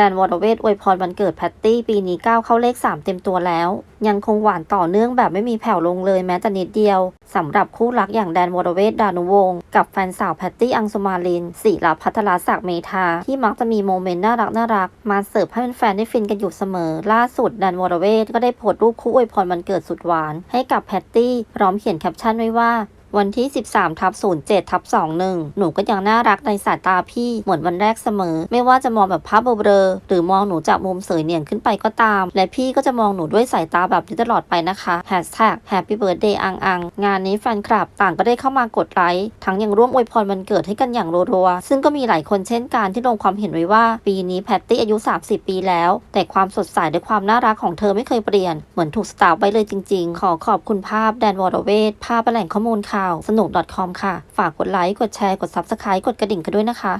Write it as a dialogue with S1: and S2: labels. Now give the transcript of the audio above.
S1: แดนวอรเวทอวยพรวันเกิดแพตตี้ปีนี้ก้าวเข้าเลข 3 เต็มตัวแล้ว ยังคงหวานต่อเนื่องแบบไม่มีแผ่วลงเลยแม้แต่นิดเดียวสำหรับคู่รักอย่างแดนวอรเวทดานุวงศ์กับแฟนสาวแพตตี้อังสุมาลินศิลาพัทรศักดิ์เมธาที่มักจะมีโมเมนต์น่ารักน่ารักมาเสิร์ฟให้แฟนได้ฟินกันอยู่เสมอ ล่าสุดแดนวอรเวทก็ได้โพสต์รูปคู่อวยพรวันเกิดสุดหวาน ให้กับแพตตี้พร้อมเขียนแคปชั่นไว้ว่า วันที่ 13ทับ07ทับ21 หนูก็ยังน่ารักในสายตาพี่เหมือนวันแรกเสมอ ไม่ว่าจะมองแบบภาพเบลอหรือมองหนูจากมุมเสยเนียนขึ้นไปก็ตาม และพี่ก็จะมองหนูด้วยสายตาแบบนี้ตลอดไปนะคะ Hashtag Happy Birthday อังอังงานนี้แฟนคลับต่างก็ได้เข้ามากดไลค์ทั้งยังร่วมอวยพรวันเกิดให้กันอย่างรัวๆซึ่งก็มีหลายคนเช่นกันที่ลงความเห็นไว้ว่า ปีนี้แพตตี้อายุ 30 ปีแล้ว แต่ความสดใสและความน่ารักของเธอไม่เคยเปลี่ยนเหมือนถูกสตาร์ไว้เลยจริง ๆ ขอขอบคุณภาพแดนวอร์เวทภาพแหล่งข้อมูลข่าวสนุก .com ค่ะ ฝากกดไลค์ กดแชร์ กด Subscribe กดกระดิ่งกันด้วยนะคะ